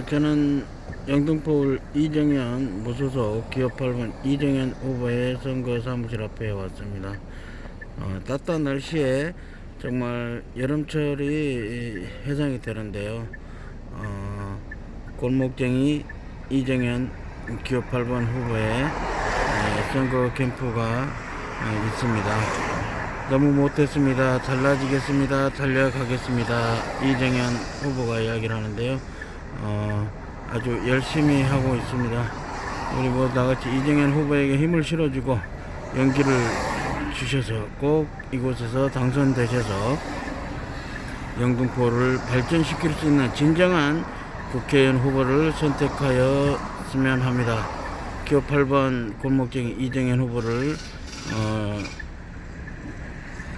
자, 저는 영등포 이정현 무소속 기업 8번 이정현 후보의 선거 사무실 앞에 왔습니다. 어, 따뜻한 날씨에 정말 여름철이 해상이 되는데요. 어, 골목쟁이 이정현 기업 8번 후보의 예, 선거 캠프가 어, 있습니다. 너무 못했습니다. 달라지겠습니다. 달려가겠습니다. 이정현 후보가 이야기를 하는데요. 어, 아주 열심히 하고 있습니다. 우리 뭐 나같이 이정현 후보에게 힘을 실어주고 용기를 주셔서 꼭 이곳에서 당선되셔서 영등포를 발전시킬 수 있는 진정한 국회의원 후보를 선택하였으면 합니다. 기호 8번 골목쟁이 이정현 후보를 어,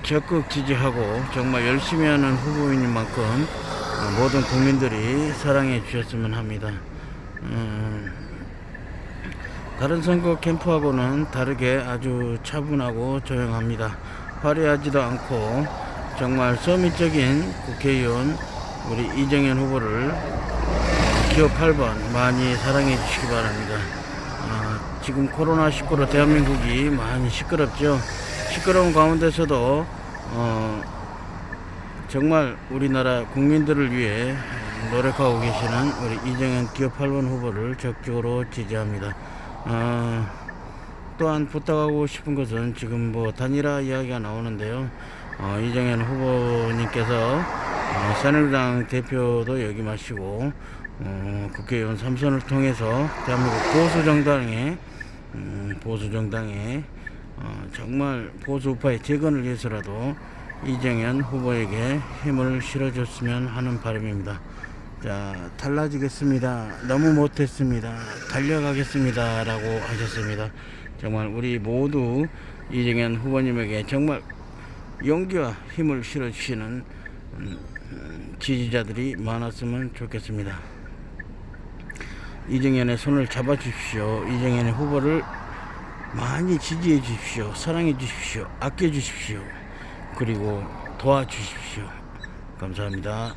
적극 지지하고 정말 열심히 하는 후보인 만큼 어, 모든 국민들이 사랑해 주셨으면 합니다. 음, 다른 선거 캠프하고는 다르게 아주 차분하고 조용합니다. 화려하지도 않고 정말 서밋적인 국회의원 우리 이정현 후보를 기호 8번 많이 사랑해 주시기 바랍니다. 아, 지금 코로나19로 대한민국이 많이 시끄럽죠. 시끄러운 가운데서도 어, 정말 우리나라 국민들을 위해 노력하고 계시는 우리 이정현 기업 8번 후보를 적극적으로 지지합니다. 어, 또한 부탁하고 싶은 것은 지금 뭐 단일화 이야기가 나오는데요. 어, 이정현 후보님께서 어, 새누리당 대표도 역임하시고 어, 국회의원 3선을 통해서 대한민국 보수 정당에 음, 보수 정당에 어, 정말 보수 우파의 재건을 위해서라도 이정현 후보에게 힘을 실어줬으면 하는 바람입니다. 자, 달라지겠습니다. 너무 못했습니다. 달려가겠습니다. 라고 하셨습니다. 정말 우리 모두 이정현 후보님에게 정말 용기와 힘을 실어주시는 음, 음, 지지자들이 많았으면 좋겠습니다. 이정현의 손을 잡아 주십시오. 이정현의 후보를 많이 지지해 주십시오. 사랑해 주십시오. 아껴 주십시오. 그리고 도와주십시오. 감사합니다.